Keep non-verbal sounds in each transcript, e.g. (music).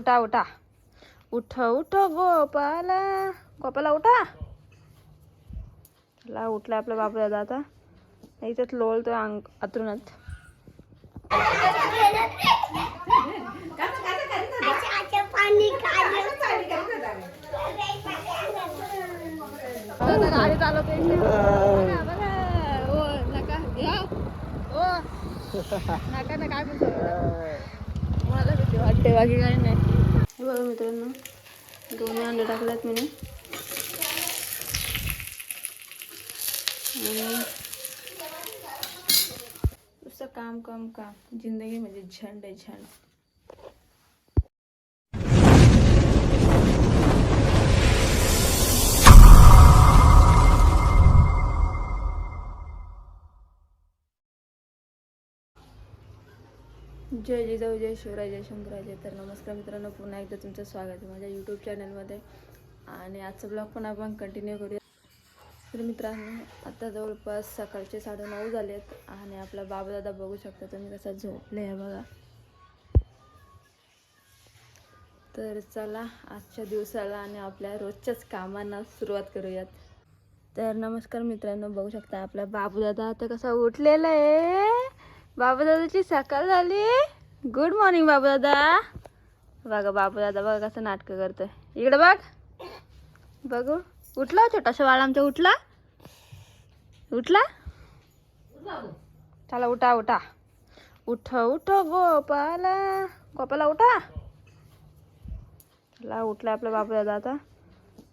उठा उठा. उठ उठ गोपाला गोपाला उठा. चला उठला आपला बाबू दादा आता याच्यात लोळतोय अंग अतुनात गाडी चालवते नका. ओ. नका काय बोलतो? मला भीती वाटते बाकी काही नाही. हे बघा मित्रांनो दोन्ही अंडे टाकल्यात मी नुसतं काम काम काम. जिंदगी म्हणजे झंड आहे झंड. जय जिजाऊ जय शिवराय जय शंकराजय तर नमस्कार मित्रांनो पुन्हा एकदा तुमचं स्वागत आहे माझ्या यूट्यूब चॅनलमध्ये आणि आजचा ब्लॉग पण आपण कंटिन्यू करूया. तर मित्रांनो आता जवळपास सकाळचे साडेनऊ झाले आहेत आणि आपला बाबादादा बघू शकता तुम्ही कसा झोपले आहे बघा. तर चला आजच्या दिवसाला आणि आपल्या रोजच्याच कामांना सुरुवात करूयात. तर नमस्कार मित्रांनो बघू शकता आपला बाबूदादा आता कसा उठलेला आहे. बाबूदादाची सकाळ झाली. गुड मॉर्निंग बाबूदादा. बघा बाबूदादा बघा कसं नाटकं करतोय. इकडे बघ. बघू. उठला हो छोटासा बाळ आमचा. उठला? उठला? चला उठा उठा. उठ उठ गोपाला. गोपाला उठा. चला उठला आपला बाबूदादा आता.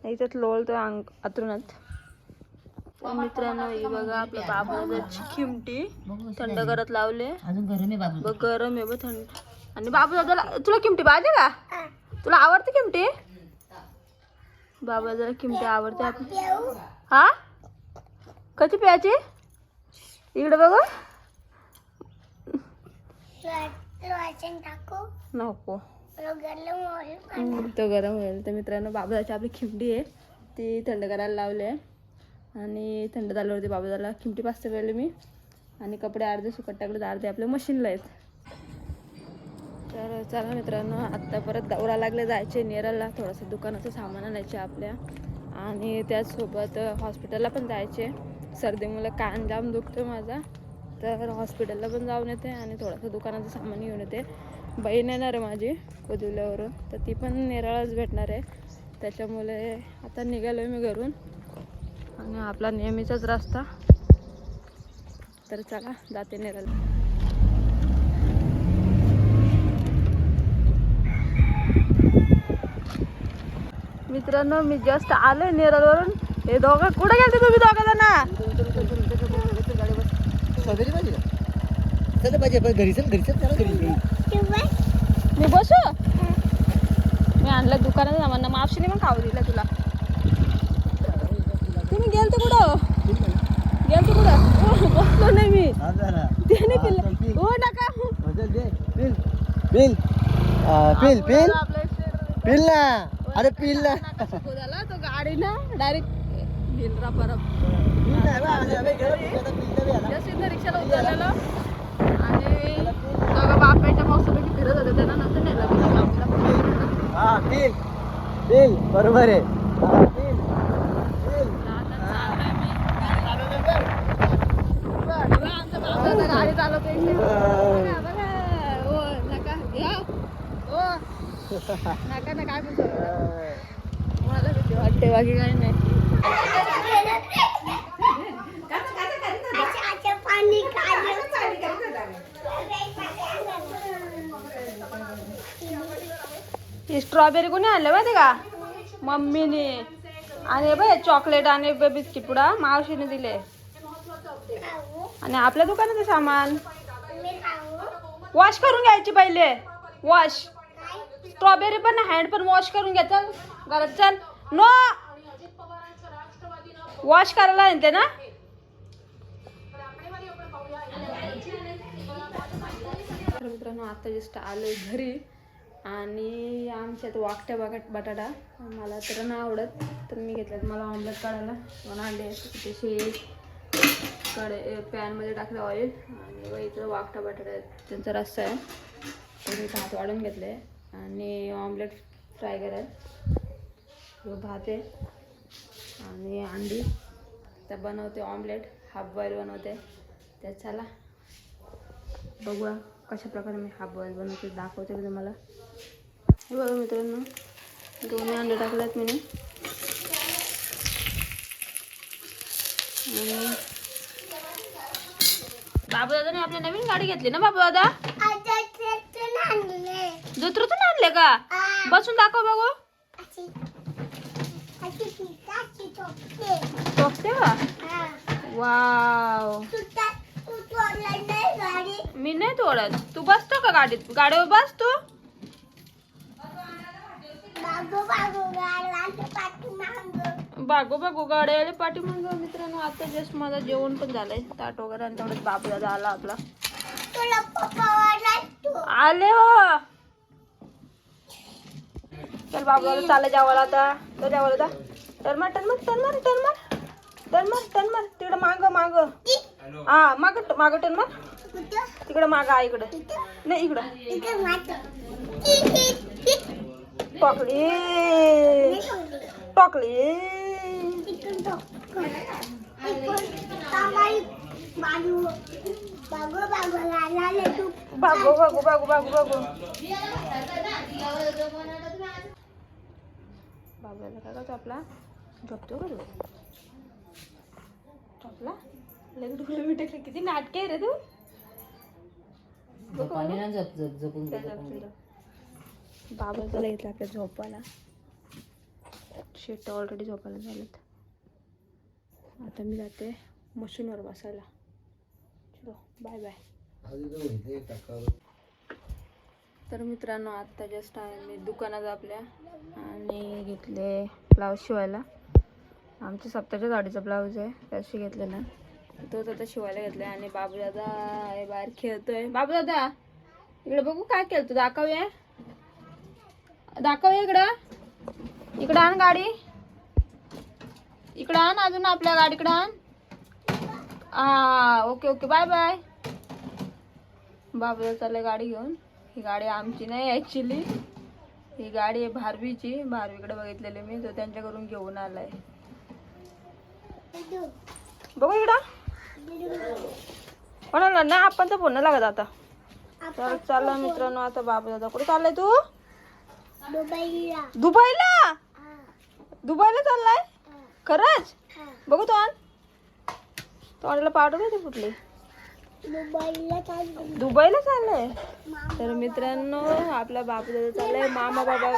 याच्यात लोळतोय अंग अतुनात मित्रांनो हे बघा आपल्या बाबूदादाची खिमटी थंड करत लावले. अजून गरम आहे बाबू बघ गरम आहे बघ थंड. आणि बाबू दादाला तुला किमटी पाहिजे का? तुला आवडते किमटी? बाबा दादाला किमटी आवडते आपली. हा? कधी प्यायची? इकडे बघ. नको. तो गरम होईल. तर मित्रांनो बाबूदाची आपली खिमटी आहे. ती थंड करायला लावली आहे. आणि थंड झाल्यावरती झाला किमटी पाचते केले मी. आणि कपडे अर्धे सुकट टाकले तर अर्धे आपल्या मशीनला आहेत. तर चला मित्रांनो आत्ता परत दौरा लागले जायचे नेरळला थोडंसं दुकानाचं सामान आणायचे आपल्या. आणि त्याचसोबत हॉस्पिटलला पण जायचे. सर्दीमुळे कान जाम दुखतो माझा. तर हॉस्पिटलला पण जाऊन येते आणि थोडंसं दुकानाचं सामान घेऊन येते. बहीण येणार आहे माझी कोदिवल्यावरून. तर ती पण नेरळच भेटणार आहे. त्याच्यामुळे आता निघालो आहे मी घरून. आणि आपला नेहमीचाच रस्ता. तर चला जाते नेरळ मित्रांनो मी जस्ट आले नेरळवरून हे दोघं कुठे गेले तुम्ही दोघं जण? घरी चला मी बसू? मी आणलं दुकानात सामान मावशीने पण खाऊ दिलं तुला. तुम्ही गेलते कुठं? गेलते कुठं? बसलो नाही मी. त्याने पिल्लं हो नका. पिल पिल पिल ना. अरे पिल ना. त्याला. तो गाडी ना डायरेक्ट भिलरा परत. पिल ना बा, अरे, अबे, गरम आहे, आता पिल नाही आला. जस्ट रिक्षाला उतरलेलो. आणि दोघं बाप बेटा मस्तपैकी फिरत होते. त्यांना नंतर नेलं. हा पिल पिल बरोबर आहे हा, पिल पिल गाडी चालवते. बघा. ओ, नका. ओ. नका ना काय बोलतो मला भीती वाटते बाकी काही नाही ही स्ट्रॉबेरी कोणी आणलं माहिती का मम्मीने आणि बाय चॉकलेट आणि ब- बिस्किट पुडा मावशीने दिले आणि आपल्या दुकानाचं सामान? वॉश करून घ्यायची पहिले. वॉश स्ट्रॉबेरी पण हँड पण वॉश करून घ्या. चल घरात चल. नो वॉश करायला येते ना? तर मित्रांनो आता जस्ट आलोय घरी. आणि आमच्यात वाकट्या बटाट बटाटा. मला तर नाही आवडत तर मी घेतल्यात. मला ऑमलेट काढायला. अंडे आहेत. त्याचे कडे पॅनमध्ये टाकलं ऑइल आणि व इथं वाकटा बटाटा त्यांचा रस्सा आहे. तर मी भात वाढून घेतले आणि ऑमलेट फ्राय करायला. भात आहे आणि अंडी. तर बनवते ऑमलेट हाफ बॉईल बनवते. तर चला बघूया कशा प्रकारे मी हाफ बॉईल बनवते दाखवते मी तुम्हाला? हे बघा मित्रांनो दोन्ही अंडे टाकल्यात मी आणि बाबू दादाने आपली नवीन गाडी घेतली ना बाबू दादा? जत्रेतून आणले. का? बसून दाखव बघू. टोकते का वाव. मी नाही तोडत. तू बसतो का गाडीत? गाडीवर बस तू. बागो बागो गाडी आली पाठी मग मित्रांनो. आता जस्ट माझं जेवण पण झालंय. ताट वगैरे आणि तेवढंच बाबू दादा आला आपला. आले हो. चल बाबू दादा चालले जेवायला आता. तर जेवायला आता. टन मार टन मार टन मार टन मार. टन मार टन मार. तिकडं माग माग. हा माग माग टन मार. तिकडं माग आहे इकडं. नाही इकडं. टोकली. टोकली. बागो बागो बागो बागो बागो बाबूला काय करतो आपला? झोपतो का झोपला? लगेच डोळे मिटकले किती नाटके आहे रे तू. बाबा त्याला घेतलं आपल्या झोपायला शेट ऑलरेडी झोपायला झालेत. आता मी जाते मशीनवर बसायला. चलो बाय बाय तर मित्रांनो आत्ता जस्ट आहे मी दुकानात आपल्या आणि घेतले ब्लाऊज शिवायला. आमच्या सप्ताच्या गाडीचा ब्लाऊज आहे त्याशी घेतलेला तोच आता शिवायला घेतलाय आणि बाबू दादा बाहेर खेळतोय. बाबू दादा इकडे बघू काय खेळतो दाखवूया दाखवूया इकडं. इकडं आण गाडी. इकडं आण अजून आपल्या गाडीकडं आण. हा okay okay bye bye. Babu चाललंय गाडी घेऊन. ही गाडी आमची नाही ॲक्च्युली ही गाडी आहे भारवीची. भारवीकडे बघितलेली मी तो त्यांच्याकडून घेऊन आलाय. बघू इकडं. कोणाला नाही आपण तर फोन लागत आता. तर चालला मित्रांनो आता बाबू दादा कुठे चाललाय तू? दुबईला? दुबईला चाललाय? खरंच? बघू तो आण तोंडाला पावडर येते कुठली दुबईला चाललंय. तर मित्रांनो आपला बापू दादा चाललाय. मामा बाबा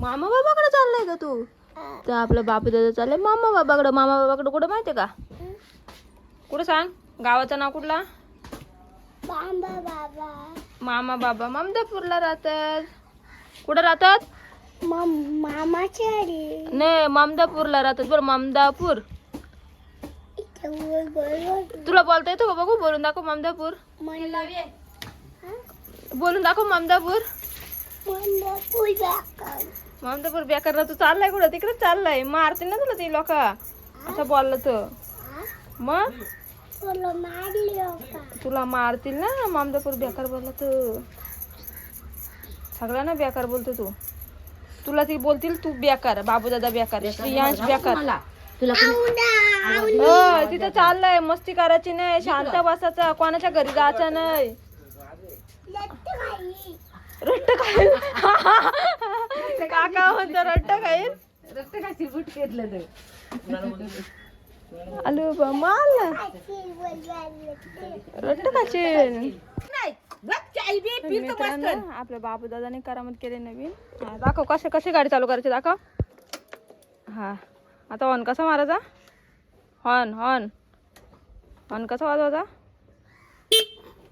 मामा बाबाकडे चाललाय का तू? तर आपला बापू दादा चाललाय. मामा बाबाकडे मामा बाबाकडे कुठं माहितीये का? कुठं सांग? गावाचं नाव कुठला? मामा बाबा. ममदापूरला राहतात. कुठं राहतात? मामाच्या नाही ममदापूरला राहतात बरं ममदापूर. तुला बोलता येतो का बघू? बोलून दाखव ममदापूर. बोलून दाखव ममदापूर. ममदापूर बेकार. तू चाललाय कुठं? तिकडेच चाललाय. मारते ना तुला ते लोक. असं बोललं तर. मग? तुला मारतील ना ममदापूर बेकार बोलला तर. सगळ्यांना बेकार बोलतो तू. तुला ती बोलतील तू बेकार बाबू दादा बेकार श्रेयांश बेकार. तुला हो तिथं चाललंय मस्ती करायची नाही शांत बसायचं कोणाच्या घरी जायचं नाही. रट्ट खाईल काका म्हणतो रट्ट खाईल रक्तकाची बुट घेतलं तर आलू बा माल रट्ट खाशील मित्रांनो आपल्या बाबू दादाने करामत केले नवीन. दाखव कसे कशी गाडी चालू करायची दाखव. हा आता हॉर्न कसा मारायचा? हॉर्न हॉर्न हॉर्न कसा वाजवायचा?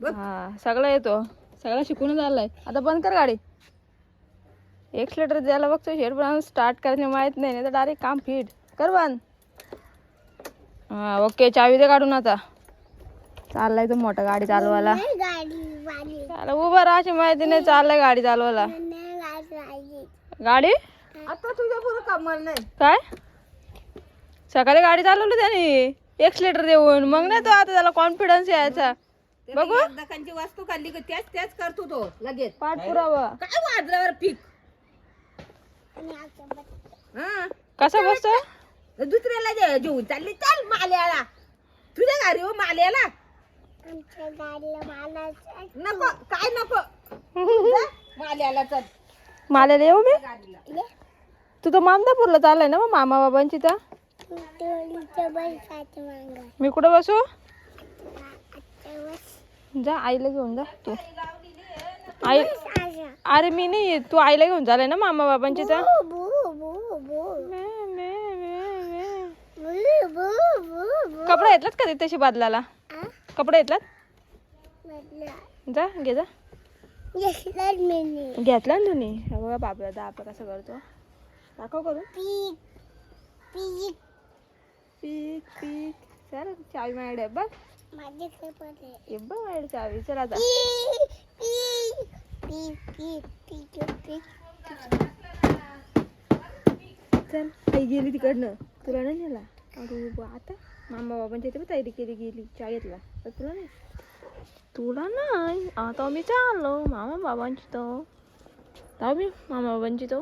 हा सगळं येतो. सगळं शिकूनच आलाय. आता बंद कर गाडी. एक लिटर द्यायला बघतो शेड पण स्टार्ट करायचे माहीत नाही नाही तर डायरेक्ट काम फिट कर बंद. हा ओके चावी दे काढून आता. चाललाय तो मोठा गाडी चालवायला. त्याला उभं राहायची माहिती नाही चाललाय गाडी चालवायला. गाडी आता तुझ्या पुढे कामाला नाही. काय? सकाळी गाडी चालवली त्याने. एक लिटर देऊन. मग नाही तो आता त्याला कॉन्फिडन्स यायचा. बघू. दखांची वस्तू खाल्ली का त्याच त्याच करतो तो लगेच. पाठपुरावा. काय वाजल्यावर पीक? हा? कसा बसतो दुसऱ्याला जे- जेवून चालली चाल माल्याला. तुझ्या घरी हो माल्याला. नको काय नको? जा, (laughs) माल्याला चल. मालेला येऊ मी? गाडीला. तू तर मामदापूरला चाललाय ना मग मामा बाबांची तर मी कुठं बसू? जा आईला घेऊन जा. तू. आई अरे मी नाही येत. तू आईला घेऊन चाललाय ना मामा बाबांची तर. कपडे घेतलात का तशी बदलाला? कपडे घेतलात? जा घे जा. घेतला ना तुम्ही बघा बाबा दादा आपला कसं करतो दाखव करू पीक पीक. चल चावी माझ्याकडे बघ. हे बघ माझ्याकडे चावी. चल आता. चल आई गेली तिकडनं. तुला नाही नेला? अरे बा, आता? मामा बाबांच्या इथे पण तयारी केली गेली चहा घेतला. तर तुला नाही? तुला नाही? आता मी चाललो मामा बाबांची तो जाऊ मी मामा बाबांची तो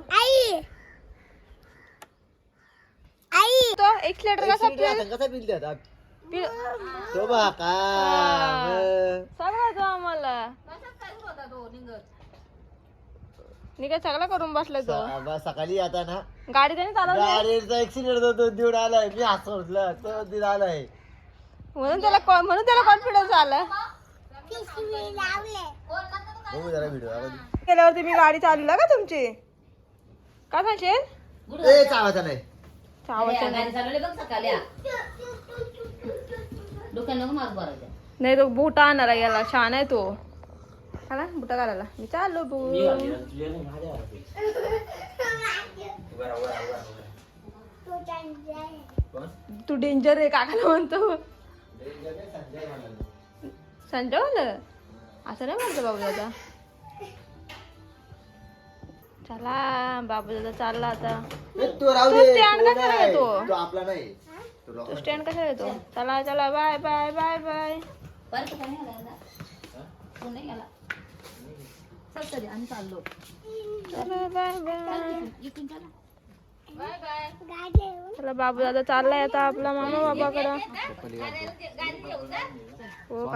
तो एक लिटर कसा पिल कसा बिल द्या पिल तो बा का सांगायचो आम्हाला. निघा सगळा करून बसलाय तो. सकाळी आता ना गाडी त्याने चालवली. गाडीचा ऍक्सिडेंट होतो देऊन आलाय मी असं म्हटलं तो दिन आलाय. म्हणून त्याला को- म्हणून त्याला कॉन्फिडन्स आला. बघू जरा व्हिडिओ गेल्यावरती मी गाडी चालवला का तुमची? काय सांगशील? ए नाही. चावायचं नाही. गाडी चालवली बघ सकाळी. डोक्या नको मार बरं नाही तो बुटा आणायला गेला. छान आहे तो. आला बुटा घालायला. मी चाललो बू. तू डेंजर आहे काकाला म्हणतो. संजय म्हणलं. असं नाही म्हणतो बाबू दादा चला बाबू दादा चालला आता. तो राहू तो कशाला. येतो? आपला नाही. स्टँड कसा येतो? चला चला बाय बाय बाय बाय बरं तू नाही गेला तू नाही गेला चल तरी आम्ही चाललो. चला बाय बाय इथून चला. बाय बाय चला बाबू दादा चाललाय आता आपला मामा बाबाकडं. हो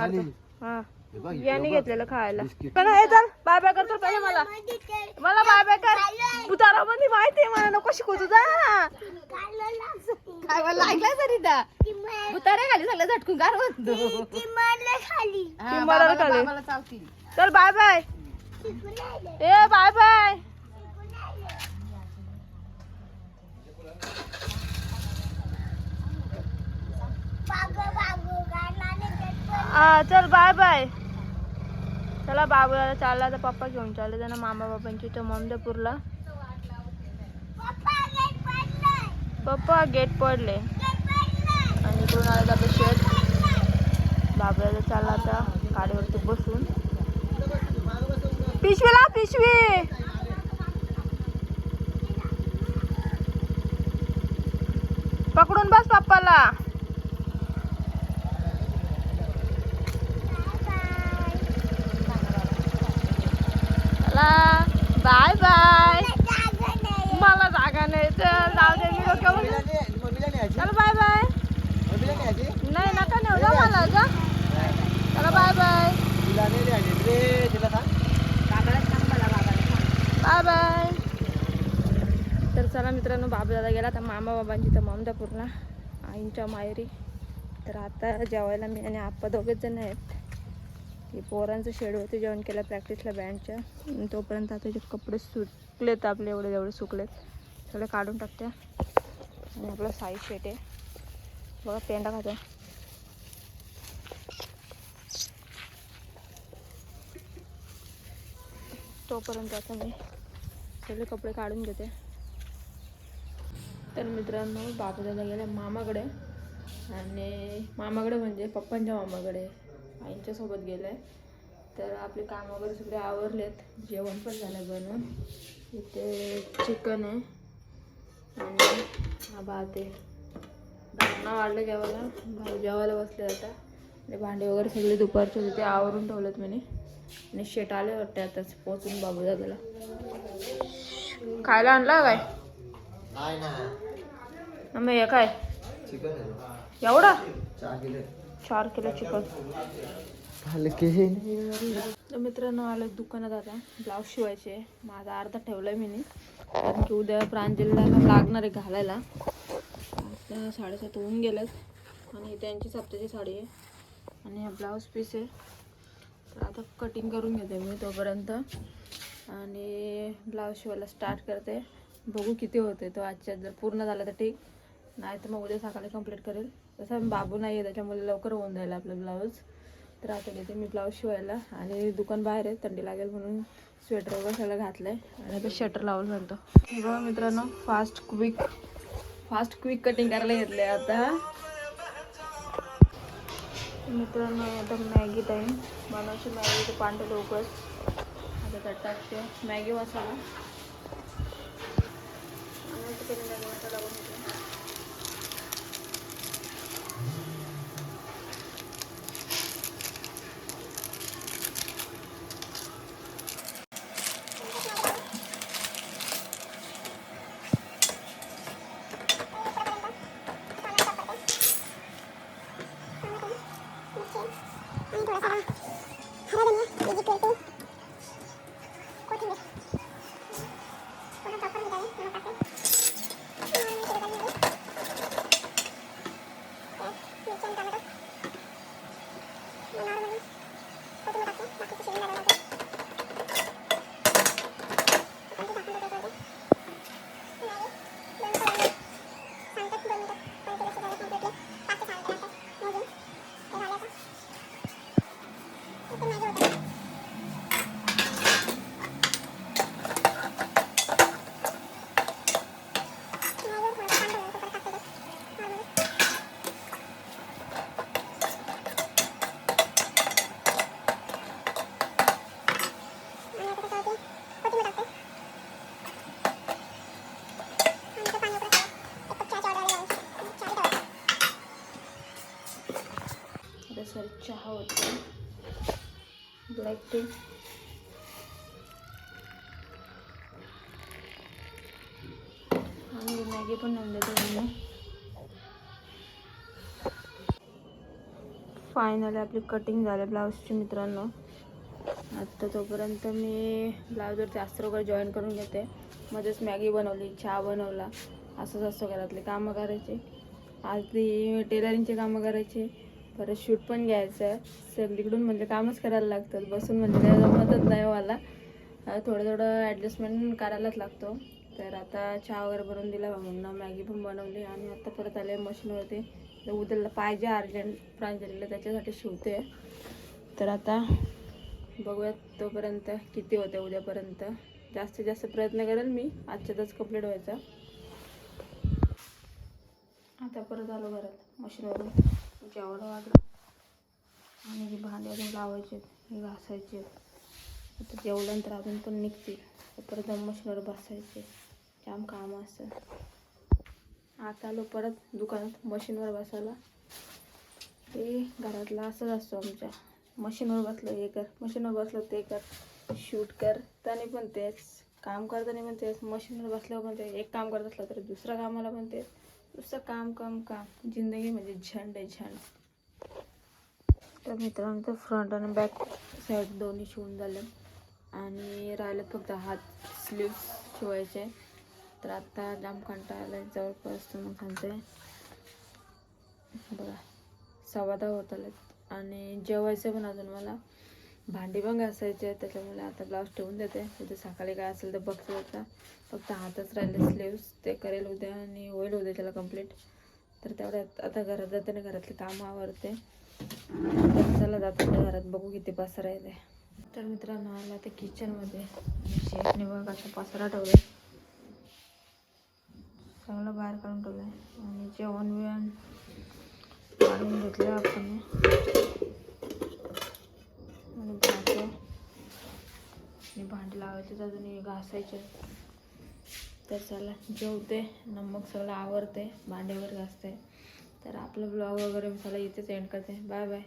बघ, बियाणे घेतलेलं खायला. पण हे चल बाय बाय करतो पहिले मला. मला बाय बाय कर उतारा मध्ये माहिती आहे मला नको शिकू तुझा. काय मला ऐकलं तरी दा उतारे खाली सगळं झटकून गार खाली. चल बाय बाय. ए बाय बाय. हा चल बाय बाय. चला बाबूला चालला तर पप्पा घेऊन चालले. त्यांना मामा बाबांची तर ममदापूरला पप्पा गेट पडले. आणि दोन आला आपलं शेत. बाबूला चालला आता गाडीवरती बसून. पिशवी ला पिशवी. पकडून बस पप्पाला. Bye bye. मला जागा नाही तर जाऊ दे मी डोक्यावर चल चला बाय बाय. नाही नाही नका नेऊ जा मला जा. चला बाय बाय तिला नाही द्यायची. रे, तिला सांग. बाय बाय तर चला मित्रांनो बाबूदादा गेला. तर मामा बाबांची तर ममदापूरला आईंच्या मायरी तर आता जेवायला मी आणि आप्पा दोघेच जण आहेत. हे पोरांचं शेड होते जेवण केलं प्रॅक्टिसला बँडच्या आणि तोपर्यंत आता जे कपडे सुकलेत आपले एवढे जेवढे सुकलेत सगळे काढून टाकते. आणि आपलं साईज शेट आहे. बघा पेंडा खातो तोपर्यंत आता मी सगळे कपडे काढून घेते. तर मित्रांनो बाबूदादा गेला मामाकडे. आणि मामाकडे म्हणजे पप्पांच्या मामाकडे. आईंच्यासोबत गेलं. आहे तर आपले काम वगैरे सगळे आवरलेत. जेवण पण झालं बनवून. इथे चिकन आहे. आणि हा भात आहे भांडणं वाढलं जेवायला. भाऊ जेवायला बसले आता. आणि भांडे वगैरे सगळे दुपारचे होते ते आवरून ठेवलेत म्हणे. आणि शेट आले वाटते आताच पोचून बाबू दादाला खायला आणला काय? नाही ना. मग हे काय? चिकन आहे एवढा? चार किलो. चार किलो चिकन. मित्रांनो आलं दुकानात आता. ब्लाऊज शिवायचे. माझा अर्धा ठेवलाय मी कारण की उद्या प्रांजलीला लागणार आहे घालायला. आता साडेसात होऊन गेलेत. आणि त्यांची सप्त्याची साडी आहे. आणि हा ब्लाऊज पीस आहे. तर आता कटिंग करून घेते मी तोपर्यंत. आणि ब्लाऊज शिवायला स्टार्ट करते. बघू किती होते तो आजच्या जर पूर्ण झाला तर ठीक. नाही तर मग उद्या सकाळी कंप्लीट करेल. तसं बाबू नाही आहे त्याच्यामुळे लवकर होऊन जाईल आपलं ब्लाऊज तर आता घेते मी ब्लाऊज शिवायला. आणि दुकान बाहेर आहे थंडी लागेल म्हणून स्वेटर वगैरे सगळं घातलं आहे आणि आता शटर लावून म्हणतो. बघा मित्रांनो fast quick fast quick cutting करायला घेतले आता. मित्रांनो आता मॅगी टाईम बनवायची मॅगी तर पांढरे लवकर त्याच्यात त्यात टाकते. मॅगी मसाला. मॅगी मसाला बनवते 先拿就 ब्लॅक टी आणि मॅगी पण आणले त्यांना फायनली आपली कटिंग झाली ब्लाऊजची मित्रांनो. आत्ता तोपर्यंत मी ब्लाऊजवर जास्त वगैरे जॉईन करून घेते. मध्येच मॅगी बनवली चहा बनवला. असंच असतं घरातले कामं करायचे. आज ती टेलरिंगचे कामं करायचे. परत शूट पण घ्यायचं आहे. सगळीकडून म्हणजे कामच करायला लागतात. बसून म्हणजे काय जमतच नाही मला थोडं थोडं ॲडजस्टमेंट करायलाच लागतो. तर आता चहा वगैरे बनवून दिला भाऊंना मॅगी पण बनवली आणि आता परत आले मशीनवरती तर उद्याला पाहिजे अर्जंट प्रांजलीला त्याच्यासाठी शिवते. तर आता बघूयात तोपर्यंत किती होते उद्यापर्यंत. जास्तीत जास्त प्रयत्न करेल मी. आजच्यातच कंप्लीट व्हायचा. आता परत आलो घरात मशीनवरून ज्यावर वाजलं आणि हे भांडे अजून लावायचे हे घासायचे आता जेवल्यानंतर अजून पण निघतील तर परत मशीनवर बसायचे. जाम कामं असतं आता आलो परत दुकानात मशीनवर बसायला. ते घरातलं असंच असतो आमच्या. मशीनवर बसलं हे कर. मशीनवर बसलं ते कर. शूट कर. त्याने पण तेच. काम करताना पण तेच. मशीनवर बसल्यावर पण ते एक काम करत असलं तर दुसऱ्या कामाला पण तेच. नुसतं काम काम काम. जिंदगी म्हणजे झंड आहे झंड. तर मित्रांनो तर फ्रंट आणि बॅक साईड दोन्ही शिवून झाले. आणि राहिलं फक्त हात स्लीव्स शिवायचे. तर आता जाम कंटाळा आहे जवळपास मग सांगते. बघा सव्वा दहा होत आलेत. आणि जेवायचं पण अजून मला. भांडी पण घासायचे आहेत त्याच्यामुळे आता ब्लाऊज ठेवून देते. उद्या सकाळी काय असेल तर बघते आता. फक्त हातच राहिले स्लीव्स ते करेल उद्या आणि होईल उद्या त्याला कंप्लीट तर तेवढ्यात आता घरात जाते ना घरातले कामं आवरते. तर चला जाते घरात बघू किती पसारा आहे तर मित्रांनो आला ते किचनमध्ये शेफने बघ असा पसारा ठेवला चांगलं बाहेर काढून ठेवलं आहे आणि जेवण बिवण काढून घेतलं आपण. आणि भांडे. आणि भांडे लावायचे अजून घासायचे. तर चला जेवते. न मग सगळं आवरते. भांडे वगैरे घासते. तर आपलं ब्लॉग वगैरे मी सगळं इथेच एंड करते. Bye bye